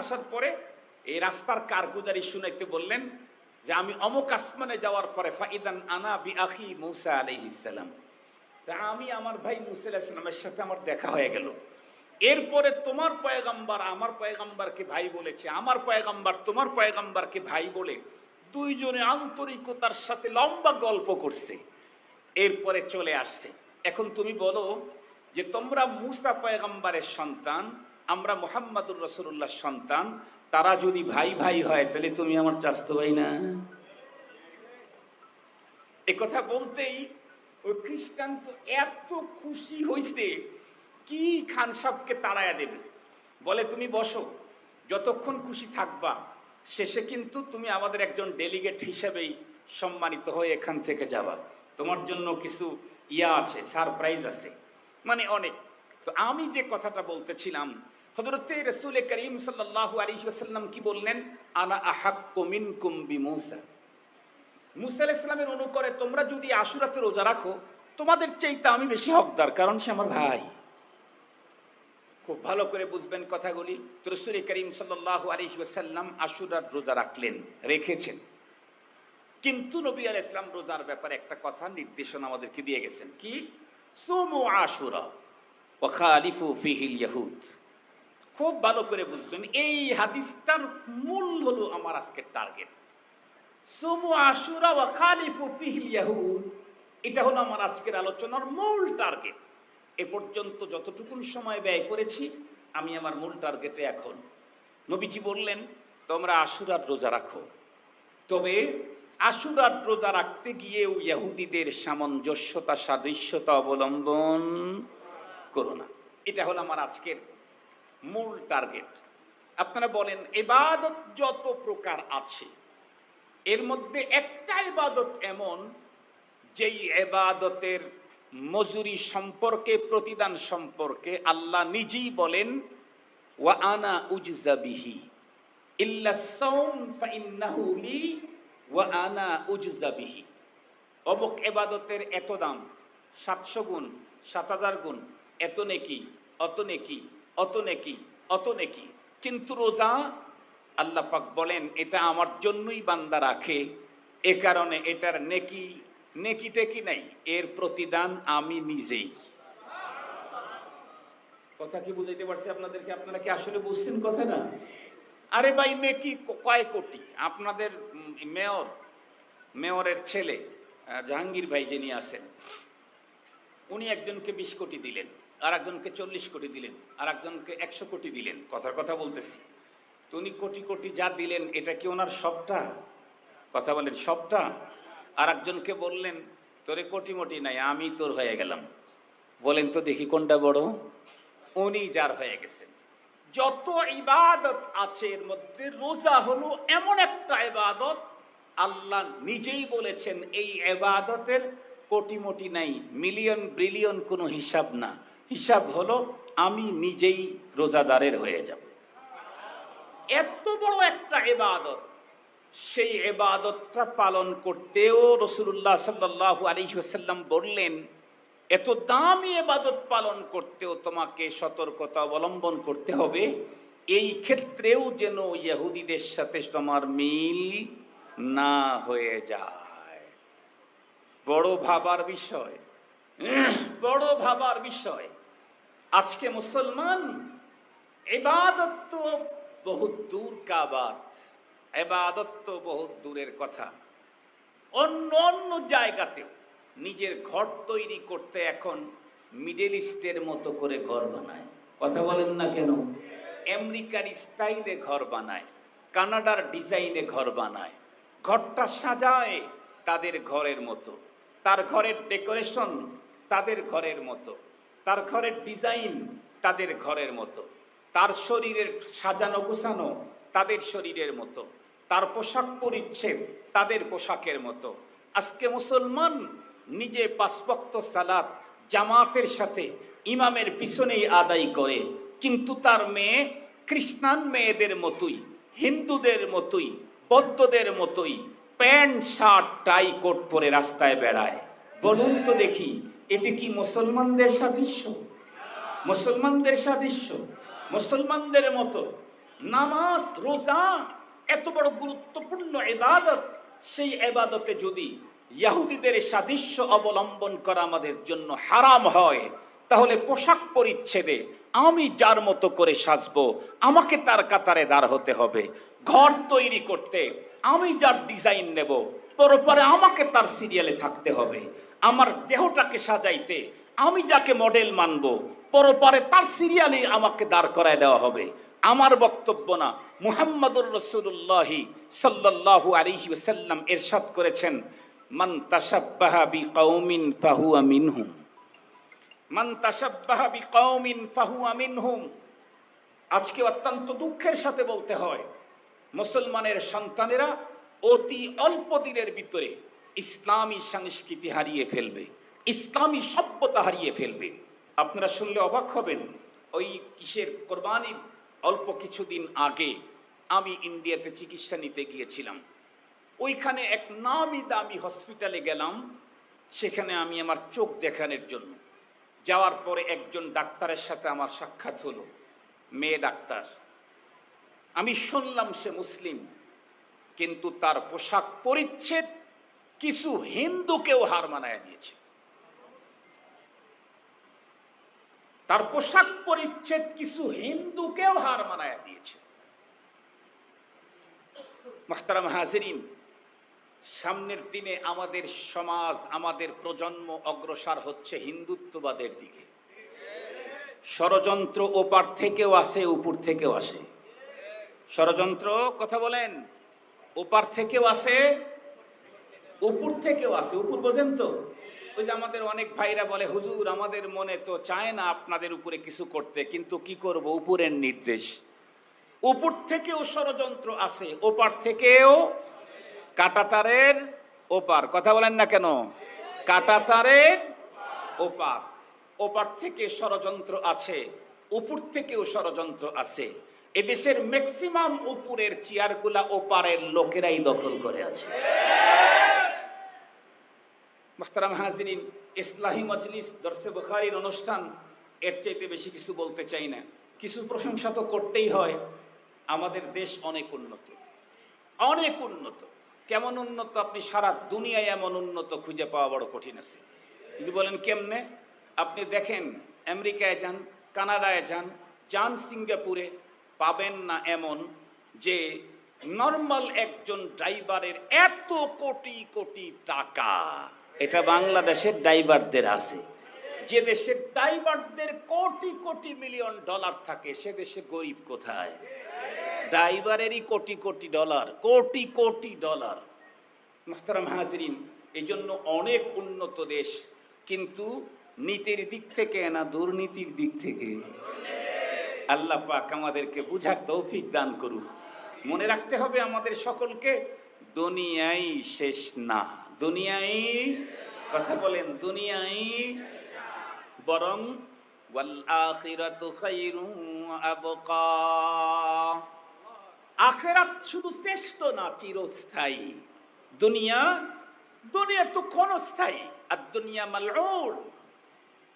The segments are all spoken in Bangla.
আসার পরে এই রাস্তার কারগুজারি শুনাইতে বললেন যে আমি অমুক আসমানে যাওয়ার পরে ফাইদান আনা বি আখি মৌসা আলাইহিসসালাম তা আমি আমার ভাই মুসা আলাইহিসসালামের সাথে আমার দেখা হয়ে গেল। এরপরে তোমার পয়গাম্বার আমার পয়গাম্বারকে ভাই বলেছে, আমার পয়গাম্বার তোমার পয়গাম্বারকে ভাই বলে দুইজনে আন্তরিকতার সাথে লম্বা গল্প করছে। এরপরে চলে আসছে। এখন তুমি বলো যে তোমরা মুসা পয়গাম্বারের সন্তান আমরা মোহাম্মদুর রসুল্লাহ সন্তান, তারা যদি ভাই ভাই হয়, তাহলে তুমি আমার চাস্তো ভাই না? কথা বলতেই ওই খ্রিস্টান তো এত খুশি হয়েছে কি খান সাহকে তাড়াইয়া দেবে? বলে, তুমি বসো, যতক্ষণ খুশি থাকবা, শেষে কিন্তু তুমি আমাদের একজন ডেলিগেট হিসেবেই সম্মানিত হয়ে এখান থেকে যাবা। তোমার জন্য কিছু ইয়া আছে, সারপ্রাইজ আছে। মানে অনেক। তো আমি যে কথাটা বলতেছিলাম হজরতে রসুল করিম সাল্লাহ আলী আসাল্লাম কি বললেন? আনা আহাক কমিন কুম্বি মৌসা মুসা আলাইসালামের অনুকরে তোমরা যদি আশুরাতে রোজা রাখো, তোমাদের চাইতে আমি বেশি হকদার, কারণ সে আমার ভাই। খুব ভালো করে বুঝবেন কথাগুলি। তো রসুল করিম সাল্লাহ আলহি ওসাল্লাম আশুরার রোজা রাখলেন, রেখেছেন। কিন্তু নবী আল ইসলাম রোজার ব্যাপারে একটা কথা, নির্দেশনা আমাদেরকে দিয়ে গেছেন। কি? সুমু আশুরা ও খালিফু ফিহিল ইয়াহুদ। খুব ভালো করে বুঝবেন, এই হাদিসটার মূল হলো আমার আজকের টার্গেট সুমু আশুরা ও খালিফু ফিহিল ইয়াহুদ, এটা হলো আমার আজকের আলোচনার মূল টার্গেট এ পর্যন্ত যতটুকুন সময় ব্যয় করেছি, আমি আমার মূল টার্গেটে এখন। নবীজি বললেন, তোমরা আশুরার রোজা রাখো। তবে আশুরার রোজা রাখতে গিয়েও ইহুদিদের সামঞ্জস্যতা, সাদৃশ্যতা অবলম্বন করো না। এটা হলো আমার আজকের মূল টার্গেট আপনারা বলেন, এবাদত যত প্রকার আছে, এর মধ্যে একটা এবাদত এমন, যেই এবাদতের মজুরি সম্পর্কে, প্রতিদান সম্পর্কে আল্লাহ নিজেই বলেন, ওয়া আনা উজজাবিহি ইল্লা সাওম ফাইন্নাহু লি, ওয়া আনা উজজাবিহি অমুক এবাদতের এত দাম, সাতশো গুণ, সাত হাজার গুণ, এত নেকি, অত নেকি অত নেকি অত নেকি। কিন্তু রোজা আল্লাহ পাক বলেন, এটা আমার জন্যই বান্দা রাখে। এ কারণে এটার নেকি নেকি টেকি নাই? এর প্রতিদান আমি নিজেই। কথা কি বুঝাইতে পারছি আপনাদেরকে? আপনারা কি আসলে বুঝছেন কথা না? আরে ভাই, নেকি কয় কোটি? আপনাদের মেয়র, মেয়রের ছেলে জাহাঙ্গীর ভাই যিনি আছেন, উনি একজনকে বিশ কোটি দিলেন। আর একজনকে চল্লিশ কোটি দিলেন আর একজনকে একশো কোটি দিলেন, কথার কথা বলতেছি। তো উনি কোটি কোটি যা দিলেন, এটা কি ওনার সবটা? কথা বলেন, সবটা? আর একজনকে বললেন, তোরে কোটি মোটি নাই, আমি তোর হয়ে গেলাম। বলেন তো দেখি কোনটা বড়। উনি যার হয়ে গেছেন। যত ইবাদত আছে, এর মধ্যে রোজা হলো এমন একটা ইবাদত, আল্লাহ নিজেই বলেছেন, এই এবাদতের কোটি মোটি নাই, মিলিয়ন, ব্রিলিয়ন কোনো হিসাব না। হিসাব হলো, আমি নিজেই রোজাদারের হয়ে যাব। এত বড় একটা এবাদত সেই এবাদতটা পালন করতেও রসুল্লাহ সাল্লাহ আলহিহাসাল্লাম বললেন, এত দামি এবাদত পালন করতেও তোমাকে সতর্কতা অবলম্বন করতে হবে। এই ক্ষেত্রেও যেন ইহুদিদের সাথে তোমার মিল না হয়ে যায়। বড় ভাবার বিষয়। বড় ভাবার বিষয়। আজকে মুসলমান এবাদত তো বহুত দূর কাবাত এবাদত তো বহুত দূরের কথা। অন্য অন্য জায়গাতেও নিজের ঘর তৈরি করতে এখন মিডল ইস্টের মতো করে ঘর বানায়। কথা বলেন না কেন? আমেরিকার স্টাইলে ঘর বানায়, কানাডার ডিজাইনে ঘর বানায়, ঘরটা সাজায় তাদের ঘরের মতো, তার ঘরের ডেকোরেশন তাদের ঘরের মতো। তার ঘরের ডিজাইন তাদের ঘরের মতো। তার শরীরের সাজানো গোছানো তাদের শরীরের মতো। তার পোশাক পরিচ্ছেদ তাদের পোশাকের মতো। আজকে মুসলমান নিজে পাঁচভক্ত সালাত জামাতের সাথে ইমামের পিছনেই আদায় করে। কিন্তু তার মেয়ে খ্রিস্টান মেয়েদের মতোই, হিন্দুদের মতোই, বৌদ্ধদের মতোই প্যান্ট, শার্ট, টাই, কোট পরে রাস্তায় বেড়ায়। বলুন তো দেখি এটি কি মুসলমানদের সাদৃশ্য? মুসলমানদের সাদৃশ্য, মুসলমানদের মতো নামাজ, রোজা, এত বড় গুরুত্বপূর্ণ এবাদত সেই এবাদতে যদি ইয়াহুদিদের সাদৃশ্য অবলম্বন করা আমাদের জন্য হারাম হয়, তাহলে পোশাক পরিচ্ছেদে আমি যার মতো করে সাজবো, আমাকে তার কাতারে দাঁড় হতে হবে। ঘর তৈরি করতে আমি যার ডিজাইন নেব, পরপরে আমাকে তার সিরিয়ালে থাকতে হবে। আমার দেহটাকে সাজাইতে, আমি যাকে মডেল মানব, পরপরে তার সিরিয়ালে আমাকে দাঁড় করায় দেওয়া হবে। আমার বক্তব্য না, মুহাম্মাদুর রসুল্লাহি সাল্লাল্লাহু আলাইহি সাল্লাম এরশাদ করেছেন, মান তাশাব্বাহা বিকাউমিন ফাহুয়া মিনহুম। মান তাশাব্বাহা বিকাউমিন ফাহুয়া মিনহুম। আজকে অত্যন্ত দুঃখের সাথে বলতে হয়, মুসলমানের সন্তানেরা অতি অল্প দিনের ভিতরে ইসলামী সংস্কৃতি হারিয়ে ফেলবে, ইসলামী সভ্যতা হারিয়ে ফেলবে। আপনারা শুনলে অবাক হবেন, ওই কিসের কোরবানির অল্প কিছুদিন আগে আমি ইন্ডিয়াতে চিকিৎসা নিতে গিয়েছিলাম। ওইখানে এক নামি দামি হসপিটালে গেলাম, সেখানে আমি আমার চোখ দেখানোর জন্য। যাওয়ার পরে একজন ডাক্তারের সাথে আমার সাক্ষাৎ হলো, মেয়ে ডাক্তার। আমি শুনলাম সে মুসলিম, কিন্তু তার পোশাক পরিচ্ছেদ কিছু হিন্দুকেও হার মানায় দিয়েছে। তার পোশাক পরিচ্ছেদ কিছু হিন্দুকেও হার মানায় দিয়েছে। মোহতারাম সামনের দিনে আমাদের সমাজ, আমাদের প্রজন্ম অগ্রসর হচ্ছে হিন্দুত্ববাদের দিকে। ষড়যন্ত্র ওপার থেকেও আসে, উপর থেকেও আসে। ষড়যন্ত্র, কথা বলেন, ওপার থেকেও আসে উপর থেকেও আসে উপর বোঝেন তো? ওই যে আমাদের অনেক ভাইরা বলে, হুজুর, আমাদের মনে তো চায় না আপনাদের উপরে কিছু করতে, কিন্তু কি করব? উপরের নির্দেশ। উপর থেকেও ষড়যন্ত্র আসে ওপার থেকেও কাটাতারের ওপার। কথা বলেন না কেন? কাটাতারের ওপার। ওপার থেকে ষড়যন্ত্র আছে, উপর থেকেও ষড়যন্ত্র আছে। এদেশের ম্যাক্সিমাম উপরের চেয়ারগুলা ওপারের লোকেরাই দখল করে আছে। মোহতারাম হাজরিন, ইসলাহী মজলিস দর্শে বুখারির অনুষ্ঠান, এর চাইতে বেশি কিছু বলতে চাই না। কিছু প্রশংসা তো করতেই হয়, আমাদের দেশ অনেক উন্নত। অনেক উন্নত। কেমন উন্নত আপনি সারা দুনিয়ায় এমন উন্নত খুঁজে পাওয়া বড় কঠিন আছে। যদি বলেন কেমনে? আপনি দেখেন, আমেরিকায় যান, কানাডায় যান যান সিঙ্গাপুরে, পাবেন না এমন যে নর্মাল একজন ড্রাইভারের এত কোটি কোটি টাকা। এটা বাংলাদেশের ড্রাইভারদের আছে। যে দেশের ড্রাইভারদের কোটি কোটি মিলিয়ন ডলার থাকে, সে দেশে গরিব কোথায়? ড্রাইভারেরই কোটি কোটি ডলার, কোটি কোটি ডলার। মাহতারাম হাজরিন এই জন্য অনেক উন্নত দেশ, কিন্তু নীতির দিক থেকে না দুর্নীতির দিক থেকে? আল্লাহ পাক আমাদেরকে বুঝার তৌফিক দান করুক। মনে রাখতে হবে আমাদের সকলকে, দুনিয়াই শেষ না। দুনিয়াই, কথা বলেন, দুনিয়াই বরং আখিরাতু শুধু শ্রেষ্ঠ না, চিরস্থায়ী। দুনিয়া দুনিয়া তো ক্ষণস্থায়ী, আর দুনিয়া মালউন।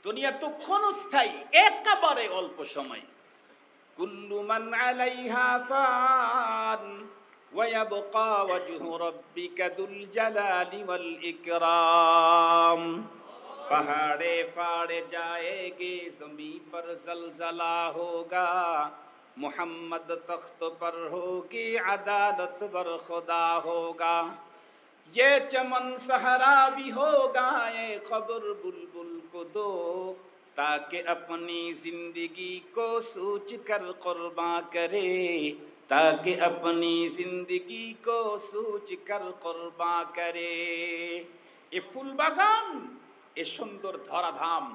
দুনিয়া তো ক্ষণস্থায়ী, একেবারে অল্প সময়। কুল্লু মান আলাইহা ফান। وَيَبْقَى وَجْهُ رَبِّكَ ذُو الْجَلَالِ وَالْإِكْرَامِ. پہاڑے پھاڑ جائے گے زمین پر زلزلہ ہوگا، محمد تخت پر ہوگی، عدالت پر خدا ہوگا۔ یہ چمن صحرا بھی ہوگا، یہ خبر بلبل کو دو ताकि अपनी जिंदगी को सोच कर कुर्बा करे ताकि अपनी जिंदगी को सोच कर कुर्बा करे এ ফুল বাগান এ সুন্দর ধরাধাম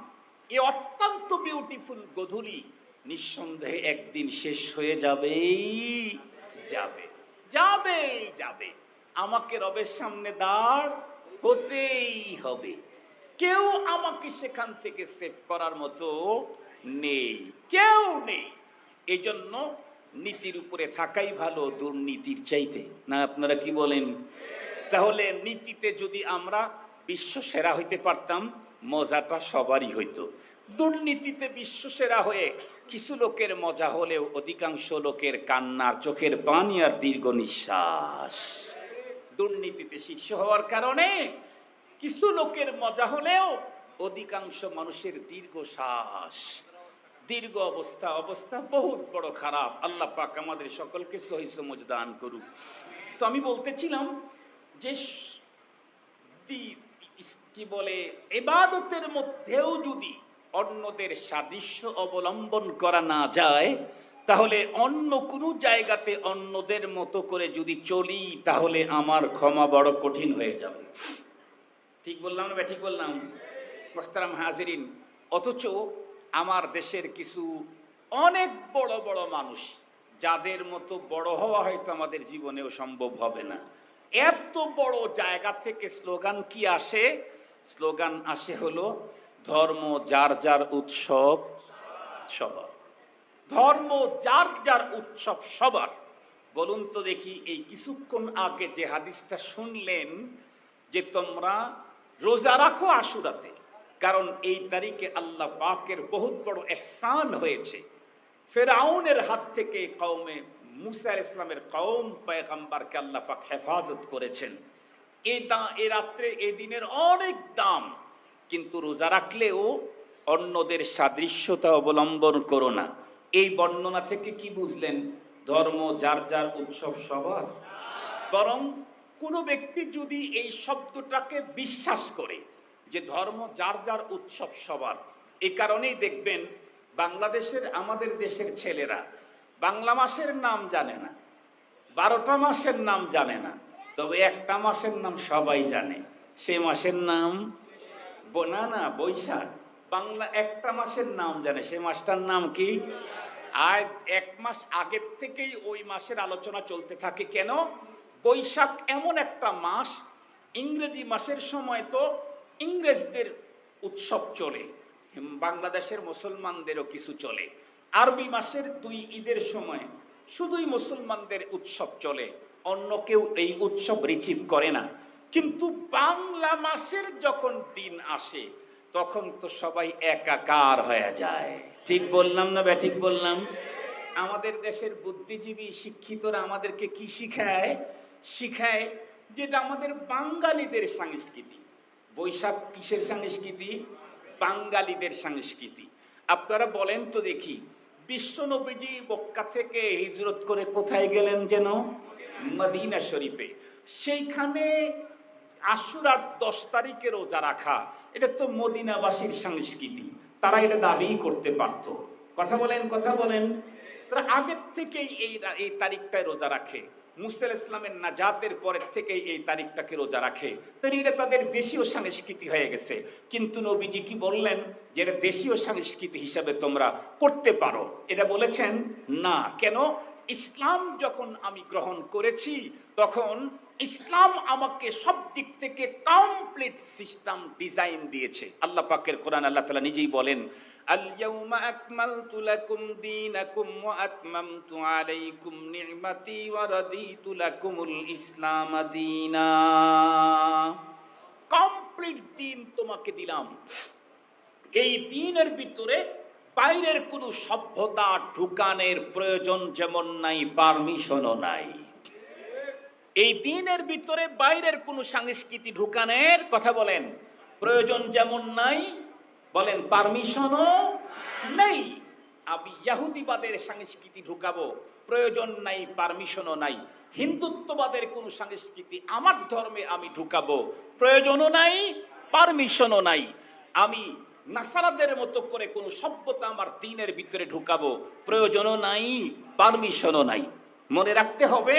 এ অত্যন্ত বিউটিফুল গধূলি নিঃসন্দেহে একদিন শেষ হয়ে যাবেই যাবে যাবেই যাবে আমাকে রবের সামনে দাঁড় হতেই হবে কেউ আমাকে সেখান থেকে সেভ করার মতো নেই। কেউ নেই। এই জন্য নীতির উপরে থাকাই ভালো দুর্নীতির চাইতে। না আপনারা কি বলেন? তাহলে নীতিতে যদি আমরা বিশ্ব সেরা হইতে পারতাম মজাটা সবারই হইতো। দুর্নীতিতে বিশ্বসেরা হয়ে কিছু লোকের মজা হলেও অধিকাংশ লোকের কান্নার চোখের পানি আর দীর্ঘ নিঃশ্বাস। দুর্নীতিতে শীর্ষ হওয়ার কারণে কিছু লোকের মজা হলেও অধিকাংশ মানুষের দীর্ঘ শ্বাস, দীর্ঘ অবস্থা অবস্থা বহুত বড় খারাপ। আল্লাহ পাক আমাদের সকলকে সহি সমজ দান করুক। তো আমি বলতেছিলাম যে কি বলে, এবাদতের মধ্যেও যদি অন্যদের সাদৃশ্য অবলম্বন করা না যায়, তাহলে অন্য কোনো জায়গাতে অন্যদের মতো করে যদি চলি, তাহলে আমার ক্ষমা বড় কঠিন হয়ে যাবে। ঠিক বললাম না ঠিক বললাম। মোহতারাম হাজিরিন, অথচ আমার দেশের কিছু অনেক বড় বড় মানুষ, যাদের মতো বড় হওয়া হয়তো আমাদের জীবনেও সম্ভব হবে না। এত বড় জায়গা থেকে স্লোগান কি আসে? স্লোগান আসে হলো, ধর্ম যার যার উৎসব সবার। ধর্ম যার যার উৎসব সবার। বলুন তো দেখি, এই কিছুক্ষণ আগে যে হাদিসটা শুনলেন, যে তোমরা রোজা রাখো আশুরাতে। কারণ এই তারিখে আল্লাহ পাকের বহুত বড় এহসান হয়েছে। ফেরাউনের হাত থেকে কওমে মুসা ইসলামের কওম পয়গম্বরকে আল্লাহ পাক হেফাজত করেছেন। এই দা, এ রাত্রে এই দিনের অনেক দাম। কিন্তু রোজা রাখলেও অন্যদের সাদৃশ্যতা অবলম্বন করো না। এই বর্ণনা থেকে কি বুঝলেন? ধর্ম যার যার উৎসব সবার। বরং কোনো ব্যক্তি যদি এই শব্দটাকে বিশ্বাস করে যে ধর্ম যার যার উৎসব সবার, এ কারণেই দেখবেন বাংলাদেশের আমাদের দেশের ছেলেরা বাংলা মাসের নাম জানে না, বারোটা মাসের নাম জানে না, তবে একটা মাসের নাম সবাই জানে। সে মাসের নাম না না বৈশাখ। বাংলা একটা মাসের নাম জানে। সে মাসটার নাম কি? আর এক মাস আগের থেকেই ওই মাসের আলোচনা চলতে থাকে। কেন? বৈশাখ এমন একটা মাস, ইংরেজি মাসের সময় তো ইংরেজদের উৎসব চলে, বাংলাদেশের মুসলমানদেরও কিছু চলে। আরবি মাসের দুই ঈদের সময় শুধুই মুসলমানদের উৎসব চলে, অন্য কেউ এই উৎসব রিসিভ করে না। কিন্তু বাংলা মাসের যখন দিন আসে, তখন তো সবাই একাকার হয়ে যায়। ঠিক বললাম না বা, ঠিক বললাম? আমাদের দেশের বুদ্ধিজীবী শিক্ষিতরা আমাদেরকে কি শিখায়? শিখায় যেটা আমাদের বাঙালিদের সংস্কৃতি। বৈশাখ কিসের সংস্কৃতি? বাঙালিদের সংস্কৃতি। আপনারা বলেন তো দেখি বিশ্বনবীজি মক্কা থেকে হিজরত করে কোথায় গেলেন যেন? মদিনা শরীফে। সেইখানে আশুরার দশ তারিখে রোজা রাখা, এটা তো মদিনাবাসীর সংস্কৃতি। তারা এটা দাবিই করতে পারত। কথা বলেন কথা বলেন। তারা আগের থেকেই এই এই তারিখটায় রোজা রাখে। মুসাল ইসলামের নাজাতের পরের থেকে এই তারিখটাকে রোজা রাখে। তাহলে এটা তাদের দেশীয় সংস্কৃতি হয়ে গেছে। কিন্তু নবীজি কি বললেন যে এটা দেশীয় সংস্কৃতি হিসাবে তোমরা করতে পারো? এটা বলেছেন, না। কেন? ইসলাম যখন আমি গ্রহণ করেছি, তখন ইসলাম আমাকে সব দিক থেকে কমপ্লিট সিস্টেম ডিজাইন দিয়েছে। আল্লাহ পাকের কোরআন আল্লাহ তাআলা নিজেই বলেন اليوم أكملت لكم دينكم وأتممت عليكم نعمتي ورضيت لكم الإسلام دينا কমপ্লিট দিন তোমাকে দিলাম এই দিনের ভিতরে বাইরের কোনো সভ্যতা ঢুকানের প্রয়োজন যেমন নাই পারমিশনও নাই এই দিনের ভিতরে বাইরের কোনো সংস্কৃতি ঢুকানের কথা বলেন প্রয়োজন যেমন নাই বলেন পারমিশনও নেই। আমি ইয়াহুদিবাদের সংস্কৃতি ঢুকাবো, প্রয়োজন নাই পারমিশনও নাই। হিন্দুত্ববাদের কোন সংস্কৃতি আমার ধর্মে আমি ঢুকাবো, প্রয়োজনও নাই পারমিশনও নাই। আমি নাসারাদের মতো করে কোন সভ্যতা আমার দিনের ভিতরে ঢুকাবো, প্রয়োজনও নাই পারমিশনও নাই। মনে রাখতে হবে,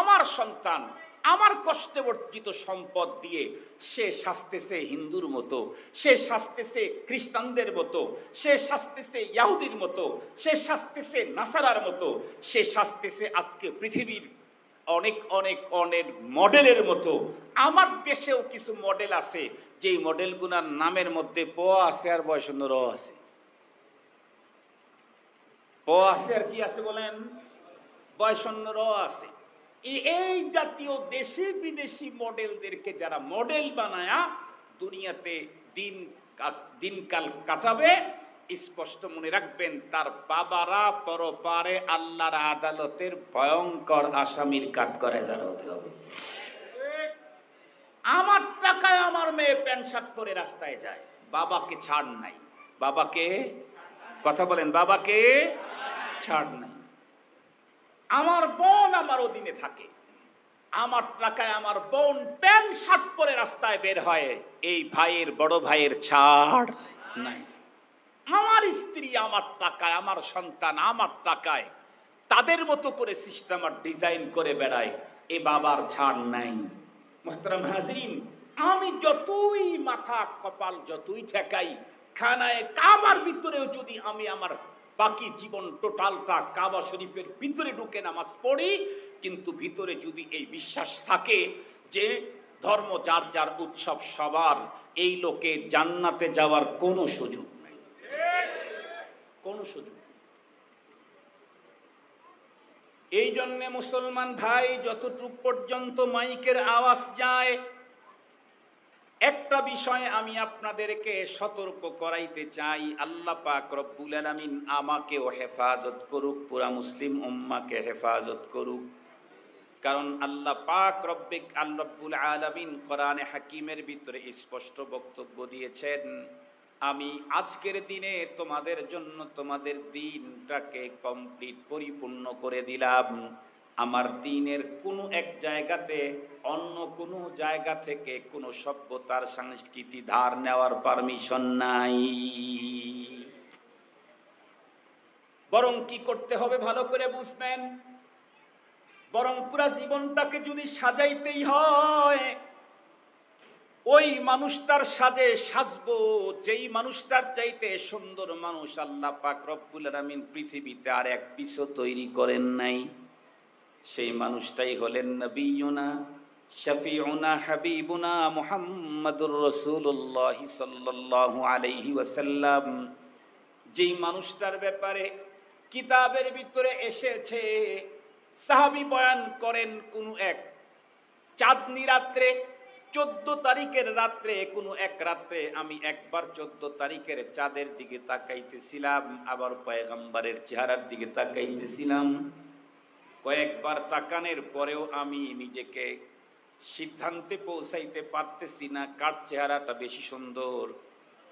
আমার সন্তান আমার কষ্টে অর্জিত সম্পদ দিয়ে সে শাস্তেছে হিন্দুর মতো, সে শাস্তেছে খ্রিস্টানদের মতো, সে শাস্তেছে ইয়াহুদির মতো, সে শাস্তেছে নাসারার মতো, সে শাস্তেছে আজকে পৃথিবীর অনেক অনেক অনেক মডেলের মতো। আমার দেশেও কিছু মডেল আছে, যেই মডেলগুলোর নামের মধ্যে প আছে আর বয়সন্য র আছে। প আছে আর কি আছে বলেন? বয়সন্য র আছে। এই- জাতীয় দেশি বিদেশি মডেলদেরকে যারা মডেল বানায়া দুনিয়াতে দিন দিনকাল কাটাবে, স্পষ্ট মনে রাখবেন, তার বাবারা পরপারে আল্লাহর আদালতের ভয়ঙ্কর আসামির কাঠ করে দাঁড়াতে হবে। আমার টাকায় আমার মেয়ে প্যান্ট শার্ট পরে রাস্তায় যায়, বাবাকে ছাড় নাই। বাবাকে, কথা বলেন, বাবাকে ছাড় নাই। আমার বোন আমার অধীনে থাকে। আমার টাকায় আমার বোন প্যান্ট, শার্ট পরে রাস্তায় বের হয়। এই ভাইয়ের, বড় ভাইয়ের ছাড় নাই। আমার স্ত্রী আমার টাকায়, আমার সন্তান আমার টাকায়, তাদের মতো করে সিস্টেম আর ডিজাইন করে বেড়ায়। এ বাবার ছাড় নাই। মোহতারাম হাজরিন, আমি যতই মাথা কপাল, যতই ঠেকাই, খানায় কাবার ভিতরেও যদি আমি আমার বাকি জীবন টোটালটা কাবা শরীফের ভিতরে ঢুকে নামাজ পড়ি, কিন্তু ভিতরে যদি এই বিশ্বাস থাকে যে ধর্ম যার যার উৎসব সবার, এই লোকে জান্নাতে যাওয়ার কোনো সুযোগ নেই কোনো সুযোগ। এই জন্যে মুসলমান ভাই, যতটুক পর্যন্ত মাইকের আওয়াজ যায় একটা বিষয়ে আমি আপনাদেরকে সতর্ক করাইতে চাই। আল্লাহ পাক রব্বুল আলামিন আমাকেও হেফাজত করুক, পুরা মুসলিম উম্মাকে হেফাজত করুক। কারণ আল্লাহ পাক রব্বিক আল্লাহুল আলামিন কোরআনে হাকিমের ভিতরে স্পষ্ট বক্তব্য দিয়েছেন, আমি আজকের দিনে তোমাদের জন্য তোমাদের দিনটাকে কমপ্লিট পরিপূর্ণ করে দিলাম। আমার দিনের কোনো এক জায়গাতে, অন্য কোনো জায়গা থেকে কোনো সভ্যতার সংস্কৃতি ধার নেওয়ার পারমিশন নাই। বরং কি করতে হবে ভালো করে বুঝবেন? বরং পুরা জীবনটাকে যদি সাজাইতেই হয়, ওই মানুষটার সাজে সাজবো, যেই মানুষটার চাইতে সুন্দর মানুষ আল্লাহ পাক রব্বুল আলামিন পৃথিবীতে আর এক পিসও তৈরি করেন নাই। সেই মানুষটাই হলেন নবীনা, শফিউনা, হাবিবুনা মোহাম্মদুর রাসূলুল্লাহ সাল্লাল্লাহু আলাইহি ওয়াসাল্লাম। যেই মানুষটার ব্যাপারে কিতাবের ভিতরে এসেছে, সাহাবি বয়ান করেন কোন এক চাঁদনি রাত্রে, চোদ্দ তারিখের রাত্রে, কোনো এক রাত্রে আমি একবার চোদ্দ তারিখের চাঁদের দিকে তাকাইতেছিলাম, আবার পয়গম্বরের চেহারার দিকে তাকাইতেছিলাম। কয়েকবার তাকানের পরেও আমি নিজেকে সিদ্ধান্তে পৌঁছাইতে পারতেছি না, কার চেহারাটা বেশি সুন্দর।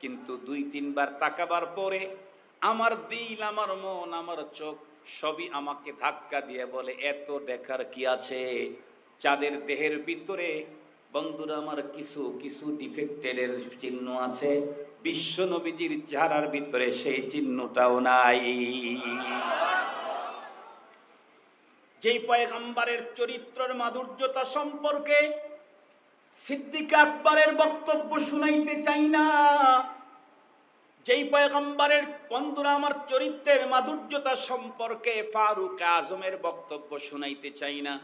কিন্তু দুই, তিনবার তাকাবার পরে আমার দিল, আমার মন, আমার চোখ সবই আমাকে ধাক্কা দিয়ে বলে, এত দেখার কি আছে? চাঁদের দেহের ভিতরে বন্ধুরা আমার কিছু কিছু ডিফেক্টের চিহ্ন আছে। বিশ্ব নবীজির চেহারার ভিতরে সেই চিহ্নটাও নাই। যেই পয়গম্বরের চরিত্রের মাধুর্যতা সম্পর্কে সিদ্দিক আকবরের বক্তব্য শুনাইতে চাই না, যেই পয়গম্বরের বন্ধুরা আমার চরিত্রের মাধুর্যতা সম্পর্কে ফারুক আজমের বক্তব্য শুনাইতে চাই না।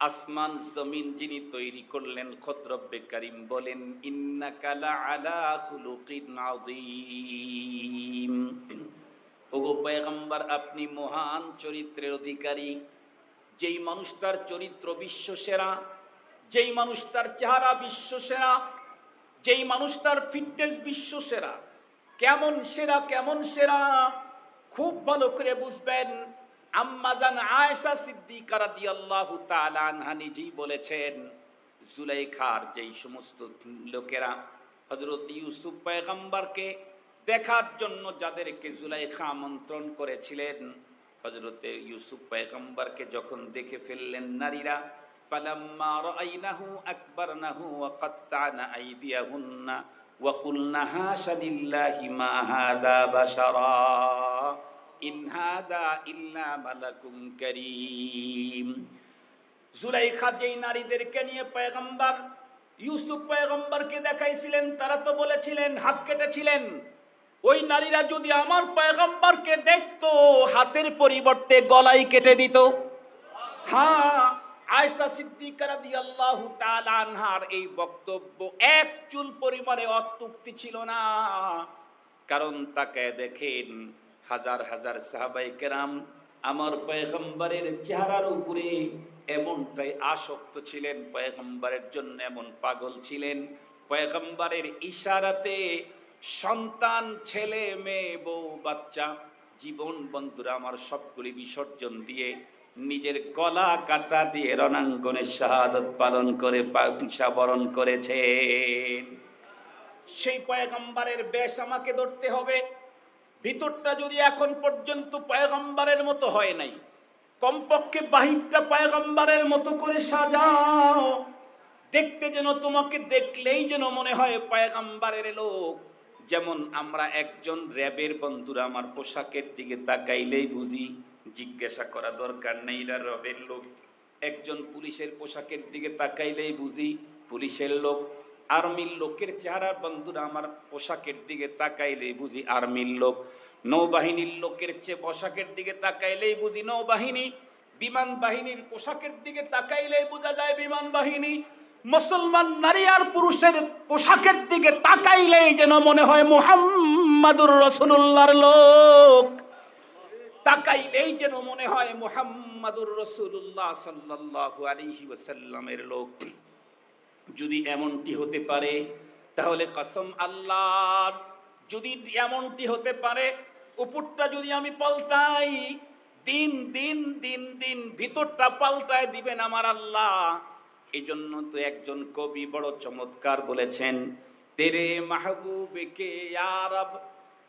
আসমান জমিন যিনি তৈরি করলেন খতরব্বে করিম বলেন ইন্নাকালা আলা খুলুকিন আযীম। ওগো আপনি মহান চরিত্রের অধিকারী। যেই মানুষ তার চরিত্র বিশ্ব সেরা, যেই মানুষটার চেহারা বিশ্ব সেরা, যেই মানুষটার ফিটনেস বিশ্ব সেরা, কেমন সেরা কেমন সেরা, খুব ভালো করে বুঝবেন আম্মাজান আয়েশা সিদ্দিকা রাদিয়াল্লাহু তাআলা আনহা নিজেই বলেছেন, জুলাইখার যেই সমস্ত লোকেরা হযরত ইউসুফ পয়গম্বরকে দেখার জন্য যাদেরকে জুলাইখা আমন্ত্রণ করেছিলেন হযরতে ইউসুফ পয়গম্বরকে যখন দেখে ফেললেন নারীরা, ফালাম্মা রাআইনাহু আকবারনাহু ওয়া কাত্তানা আইদিয়াহুন্না ওয়া কুলনা হাশা লিল্লাহি মা হাদা বাশারা। ইন হাদা ইল্লা মালাকুম করিম। জুলাইখা যেই নারীদেরকে নিয়ে পয়গম্বর, ইউসুফ পয়গম্বরকে দেখাইছিলেন, তারা তো বলেছিলেন, হাত কেটেছিলেন। ওই নারীরা যদি আমার পয়গম্বরকে দেখতো, হাতের পরিবর্তে গলাই কেটে দিত। হ্যাঁ আয়সা সিদ্দিকা রাদিয়াল্লাহু তাআলা আনহার এই বক্তব্য এক চুল পরিমাণে অত্যুক্তি ছিল না। কারণ তাকে দেখেন হাজার হাজার সাহাবাই কেরাম আমার পয়গম্বরের চেহারার উপরে এমনটাই আসক্ত ছিলেন, পয়গম্বরের জন্য এমন পাগল ছিলেন। পয়গম্বরের ইশারাতে সন্তান, ছেলে, মেয়ে, বউ, বাচ্চা, জীবন বন্ধুরা আমার সবগুলি বিসর্জন দিয়ে নিজের গলা কাটা দিয়ে রণাঙ্গনে শাহাদত পালন করে বরণ করেছেন। সেই পয়গম্বরের বেশ আমাকে ধরতে হবে। ভিতরটা যদি এখন পর্যন্ত পয়গম্বরের মতো হয় নাই, কমপক্ষে বাহিরটা পয়গম্বরের মতো করে সাজাও। দেখতে যেন তোমাকে দেখলেই যেন মনে হয় পয়গম্বরের লোক। যেমন আমরা একজন র্যাবের বন্ধুরা আমার পোশাকের দিকে তাকাইলেই বুঝি, জিজ্ঞাসা করা দরকার নেই এরা রবের লোক। একজন পুলিশের পোশাকের দিকে তাকাইলেই বুঝি, পুলিশের লোক। আর্মির লোকের চেহারা বন্ধুরা আমার পোশাকের দিকে তাকাইলেই বুঝি আর্মির লোক। নৌবাহিনীর লোকের চেয়ে পোশাকের দিকে তাকাইলেই বুঝি নৌবাহিনী। বিমান বাহিনীর পোশাকের দিকে তাকাইলেই বোঝা যায় বিমান বাহিনী। মুসলমান নারী আর পুরুষের পোশাকের দিকে তাকাইলেই যেন মনে হয় মুহাম্মাদুর রসুল্লাহর লোক। তাকাইলেই যেন মনে হয় মুহাম্মাদুর রসুল্লাহ সাল্লাল্লাহু আলাইহি ওয়াসাল্লামের লোক। যদি এমনটি হতে পারে, তাহলে কসম আল্লাহর। যদি এমনটি হতে পারে, উপরটা যদি আমি পাল্টাই, দিন দিন দিন দিন ভিতরটা পাল্টায় দিবেন আমার আল্লাহ। এই জন্য তো একজন কবি বড় চমৎকার বলেছেন তেরে মাহবুব কে ইয়ারব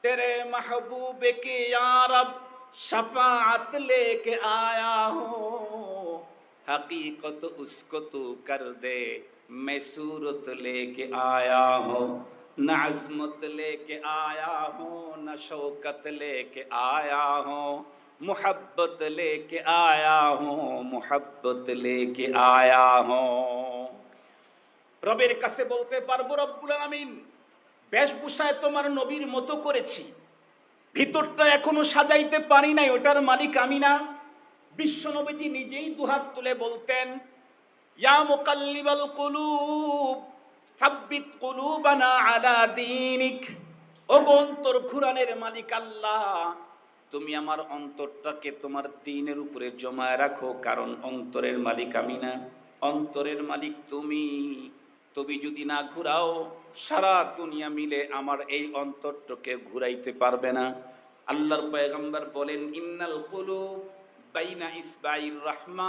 তেরে মাহবুব কে ইয়ারব शफाअत लेके आया हूँ हकीकत उसको तू कर दे मैं सूरत लेके आया हूँ न अजमत लेके आया हूँ न शौकत लेके आया हूँ मोहब्बत लेके आया हूँ मोहब्बत लेके आया हूँ রবের কাছে বলতে পারবো রব্বুল আমিন বেশভূষায় তোমার নবীর মতো করেছি ভিতরটা এখনো সাজাইতে পারি নাই ওটার মালিক আমি না বিশ্বনবীজি নিজেই দুহাত তুলে বলতেন ইয়া মুকাল্লিবাল কুলুব সাব্বিত কুলুবানা আলা দীনিক ও অন্তর ঘুরানের মালিক আল্লাহ তুমি আমার অন্তরটাকে তোমার দিনের উপরে জমায় রাখো, কারণ অন্তরের মালিক আমি না। অন্তরের মালিক তুমি। তুমি যদি না ঘুরাও, সারা দুনিয়া মিলে আমার এই অন্তরটাকে ঘুরাইতে পারবে না। আল্লাহর পয়গম্বর বলেন, ইন্নাল কুলুব বাইনা ইসবাইর রহমান,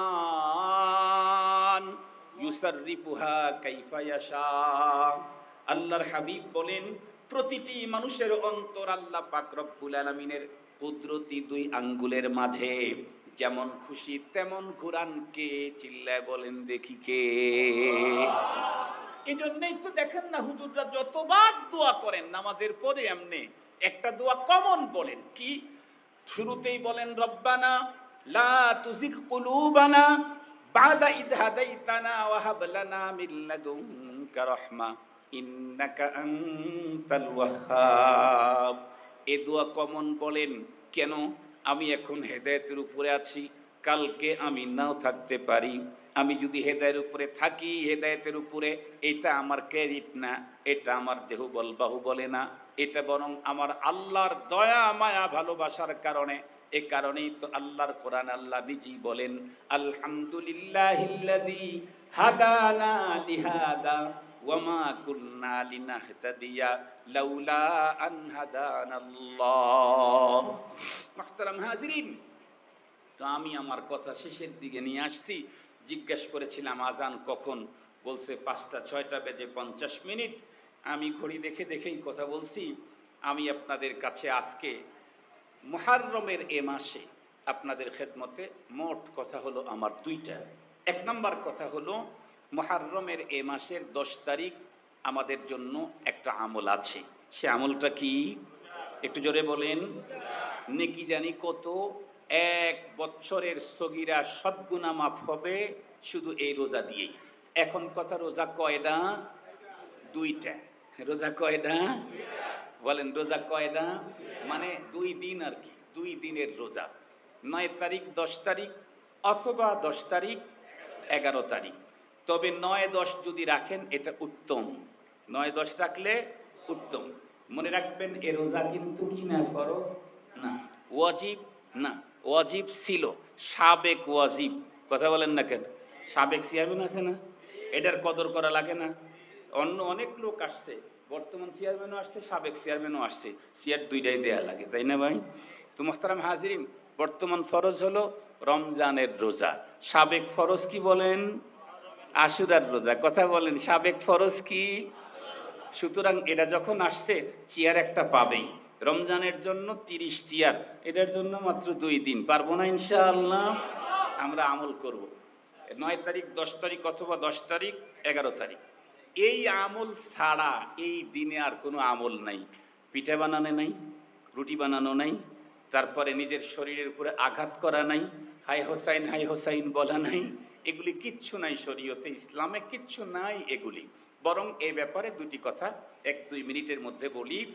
ইউসাররিফুহা কাইফা ইয়াশা। আল্লাহর হাবিব বলেন, প্রতিটি মানুষের অন্তর আল্লাহ পাক রব্বুল আলামিনের কুদরতি দুই আঙ্গুলের মাঝে, যেমন খুশি তেমন ঘুরান কে চিল্লায় বলেন দেখি কে। এই জন্যই তো দেখেন না হুজুররা যতবার দোয়া করেন, নামাজের পরে এমনি একটা দোয়া কমন বলেন। কি? শুরুতেই বলেন, রব্বানা লা তুজিগ কুলুবানা বাদা ইদ হাদাইতানা ওয়া হাব লানা মিন লাদুনকা রাহমা ইন্নাকা আনতাল ওয়াহ্হাব এ দোয়া কমন বলেন, কেন? আমি এখন হেদায়েতের উপরে আছি, কালকে আমি নাও থাকতে পারি। আমি যদি হেদায়ের উপরে থাকি, হেদায়েতের উপরে, এটা আমার ক্রেডিট না, এটা আমার দেহ বল বাহু বলে না। এটা বরং আমার আল্লাহর দয়া, মায়া, ভালোবাসার কারণে। এ কারণেই তো আল্লাহর কোরআন আল্লাহ নিজেই বলেন, আলহামদুলিল্লাহিল্লাযী হাদানা ওয়ামা কুন্না লিনাহতাদিয়া লাউলা আন হাদানাল্লাহ। মুহতারাম হাজিরিন, তো আমি আমার কথা শেষের দিকে নিয়ে আসছি। জিজ্ঞেস করেছিলাম, আজান কখন? বলছে, পাঁচটা, ছয়টা বেজে পঞ্চাশ মিনিট। আমি ঘড়ি দেখে দেখেই কথা বলছি। আমি আপনাদের কাছে আজকে মুহাররমের এ মাসে আপনাদের খেদমতে মোট কথা হলো আমার দুইটা। এক নম্বর কথা হলো মুহাররমের এ মাসের দশ তারিখ আমাদের জন্য একটা আমল আছে। সে আমলটা কি? একটু জোরে বলেন। নেকি জানি কত? এক বৎসরের স্থগিরা সদ্গুণা মাফ হবে শুধু এই রোজা দিয়েই। এখন কথা রোজা কয়টা? দুইটা। রোজা কয়টা? বলেন, রোজা কয়টা? মানে দুই দিন আর কি, দুই দিনের রোজা। নয় তারিখ, দশ তারিখ, অথবা দশ তারিখ, এগারো তারিখ। তবে নয় দশ যদি রাখেন, এটা উত্তম। নয় দশ রাখলে উত্তম। মনে রাখবেন, এ রোজা কিন্তু কি না, ফরজ? না। ওয়াজিব? না। ওয়াজিব ছিল। সাবেক ওয়াজিব। কথা বলেন না কেন? সাবেক চেয়ারম্যান আছে না? এটার কদর করা লাগে না। অন্য অনেক লোক আসছে। বর্তমান চেয়ারম্যানও আসছে, সাবেক চেয়ারম্যানও আসছে। চেয়ার দুইটাই দেয়া লাগে, তাই না ভাই? তো মোহতারাম হাজিরিন, বর্তমান ফরজ হলো রমজানের রোজা। সাবেক ফরজ কি বলেন? আশুরার রোজা। কথা বলেন, সাবেক ফরজ কি? সুতরাং এটা যখন আসছে, চেয়ার একটা পাবেই। রমজানের জন্য তিরিশ চেয়ার, এটার জন্য মাত্র দুই দিন। পারব না ইনশাআল্লাহ? আমরা আমল করব। নয় তারিখ, দশ তারিখ অথবা দশ তারিখ, এগারো তারিখ। এই আমল ছাড়া এই দিনে আর কোনো আমল নাই। পিঠা বানানো নাই, রুটি বানানো নাই, তারপরে নিজের শরীরের উপরে আঘাত করা নাই, হাই হোসাইন হাই হোসাইন বলা নাই এগুলি কিচ্ছু নাই শরীয়তে, ইসলামে কিচ্ছু নাই এগুলি। বরং এ ব্যাপারে দুটি কথা, এক দুই মিনিটের মধ্যে বলি।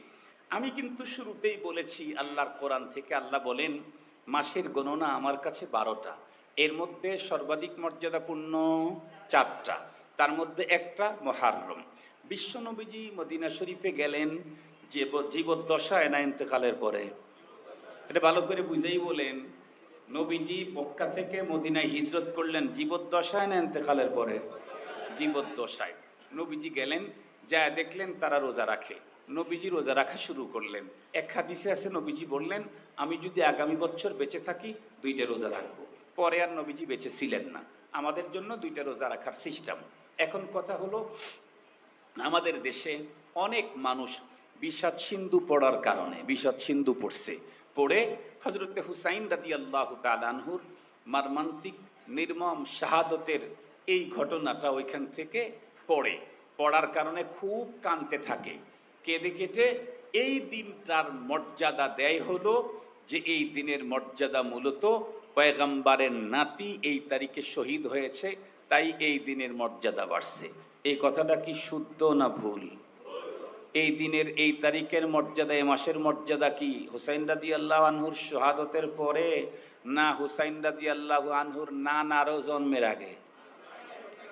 আমি কিন্তু শুরুতেই বলেছি, আল্লাহর কোরআন থেকে আল্লাহ বলেন, মাসের গণনা আমার কাছে বারোটা। এর মধ্যে সর্বাধিক মর্যাদাপূর্ণ চারটা। তার মধ্যে একটা মহারম। বিশ্বনবীজি মদিনা শরীফে গেলেন জীবদ্দশায় না ইন্তেকালের পরে? এটা ভালো করে বুঝেই বলেন। নবীজি মক্কা থেকে মদিনায় হিজরত করলেন জীবদ্দশায় না ইন্তেকালের পরে? জীবদ্দশায়। নবীজি গেলেন যা দেখলেন তারা রোজা রাখে। নবীজি রোজা রাখা শুরু করলেন। এক হাদিসে আছে, নবীজি বললেন, আমি যদি আগামী বছর বেঁচে থাকি, দুইটা রোজা রাখব। পরে আর নবীজি বেঁচে ছিলেন না। আমাদের জন্য দুইটা রোজা রাখার সিস্টেম এখন কথা হলো, আমাদের দেশে অনেক মানুষ বিষাদ সিন্ধু পড়ার কারণে, বিষাদ সিন্ধু পড়ছে। পড়ে হজরতে হুসাইন রাদি আল্লাহ তালানহুর মারমান্তিক, নির্মম শাহাদতের এই ঘটনাটা ওইখান থেকে পড়ে। পড়ার কারণে খুব কানতে থাকে। কেঁদে কেটে এই দিনটার মর্যাদা দেয় হলো যে এই দিনের মর্যাদা মূলত পয়গাম্বারের নাতি এই তারিখে শহীদ হয়েছে, তাই এই দিনের মর্যাদা বাড়ছে। এই কথাটা কি শুদ্ধ না ভুল? এই দিনের এই তারিখের মর্যাদা এ মাসের মর্যাদা কি? হুসাইন রাদি আল্লাহ আনহুর শাহাদতের পরে না হুসাইন রাদি আল্লাহ আনহুর না নারো জন্মের আগে?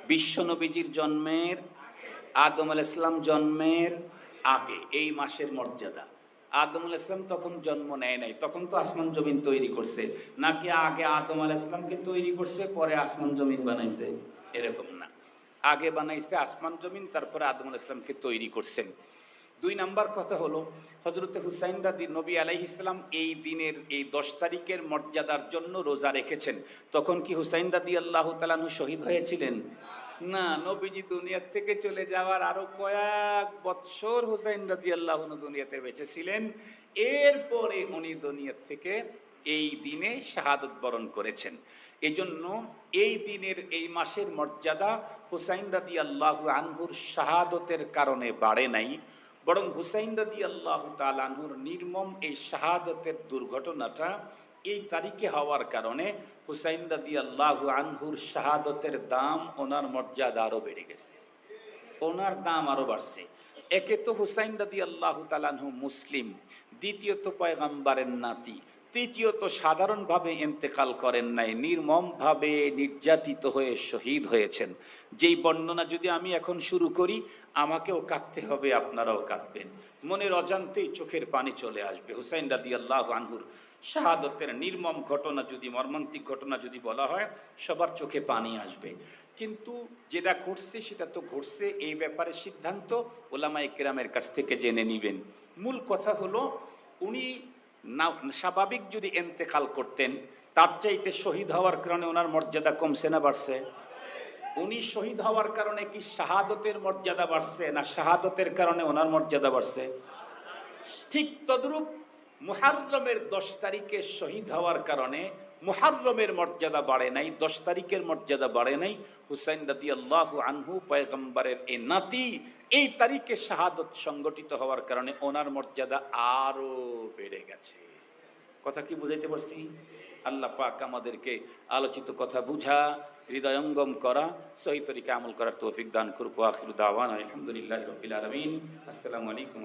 বিশ্বনবীজির জন্মের, আদম আল ইসলাম জন্মের আগে, এই মাসের মর্যাদা। আদম আল ইসলাম তখন জন্ম নেয় নাই, তখন তো আসমান জমিন তৈরি করছে। নাকি আগে আদম আল ইসলামকে তৈরি করছে, পরে আসমান জমিন বানাইছে? এরকম না। আগে বানাইছে আসমান জমিন, তারপরে আদম আল ইসলামকে তৈরি করছেন। দুই নাম্বার কথা হলো হজরত হুসাইন দাদি নবী আলাই ইসলাম এই দিনের, এই দশ তারিখের মর্যাদার জন্য রোজা রেখেছেন। তখন কি হুসাইন দাদি আল্লাহ তালানহু শহীদ হয়েছিলেন? না, নবীজি দুনিয়ার থেকে চলে যাওয়ার আরও কয়েক বৎসর হুসাইন রাদি আল্লাহ দুনিয়াতে বেঁচেছিলেন। এরপরে উনি দুনিয়ার থেকে এই দিনে শাহাদত বরণ করেছেন। এজন্য এই দিনের, এই মাসের মর্যাদা হুসাইন রাদি আল্লাহ আনহুর শাহাদতের কারণে বাড়ে নাই। বরং হুসাইন রাদি আল্লাহ তালানহুর নির্মম এই শাহাদতের দুর্ঘটনাটা এই তারিখে হওয়ার কারণে হুসাইন রাদি আল্লাহ আনহুর শাহাদতের দাম ওনার মর্যাদা আরও বেড়ে গেছে। ওনার দাম আরও বাড়ছে। একে তো হুসাইন রাদি আল্লাহ তালানহু মুসলিম, দ্বিতীয়ত পয়গাম্বারের নাতি, তৃতীয়ত সাধারণভাবে ইন্তেকাল করেন নাই, নির্মমভাবে নির্যাতিত হয়ে শহীদ হয়েছেন। যেই বর্ণনা যদি আমি এখন শুরু করি আমাকেও কাঁদতে হবে, আপনারাও কাঁদবেন। মনের অজান্তেই চোখের পানি চলে আসবে। হুসাইন রাদি আল্লাহ আনহুর শাহাদতের নির্মম ঘটনা যদি, মর্মান্তিক ঘটনা যদি বলা হয়, সবার চোখে পানি আসবে। কিন্তু যেটা ঘটছে, সেটা তো ঘটছে। এই ব্যাপারে সিদ্ধান্ত ওলামা ইকরামের কাছ থেকে জেনে নিবেন। মূল কথা হলো, উনি না, স্বাভাবিক যদি এন্তেকাল করতেন, তার চাইতে শহীদ হওয়ার কারণে ওনার মর্যাদা কমছে না, বাড়ছে। উনি শহীদ হওয়ার কারণে কি শাহাদতের মর্যাদা বাড়ছে না শাহাদতের কারণে ওনার মর্যাদা বাড়ছে? ঠিক তদ্রূপ মুহাররমের দশ তারিখে শহীদ হওয়ার কারণে মুহাররমের মর্যাদা বাড়ে নাই, দশ তারিখের মর্যাদা বাড়ে নাই। হুসাইন রাদি আল্লাহ আনহু পয়গম্বরের এ নাতি এই তারিখে শাহাদত সংগঠিত হওয়ার কারণে ওনার মর্যাদা আরও বেড়ে গেছে। কথা কি বুঝাইতে পারছি? আল্লাহ পাক আমাদেরকে আলোচিত কথা বুঝা, হৃদয়ঙ্গম করা, সহি তরিকে আমল করার তৌফিক দান করুক। আখির দাওয়ান আলহামদুলিল্লাহ রবিল আলমিন। আসসালামু আলাইকুম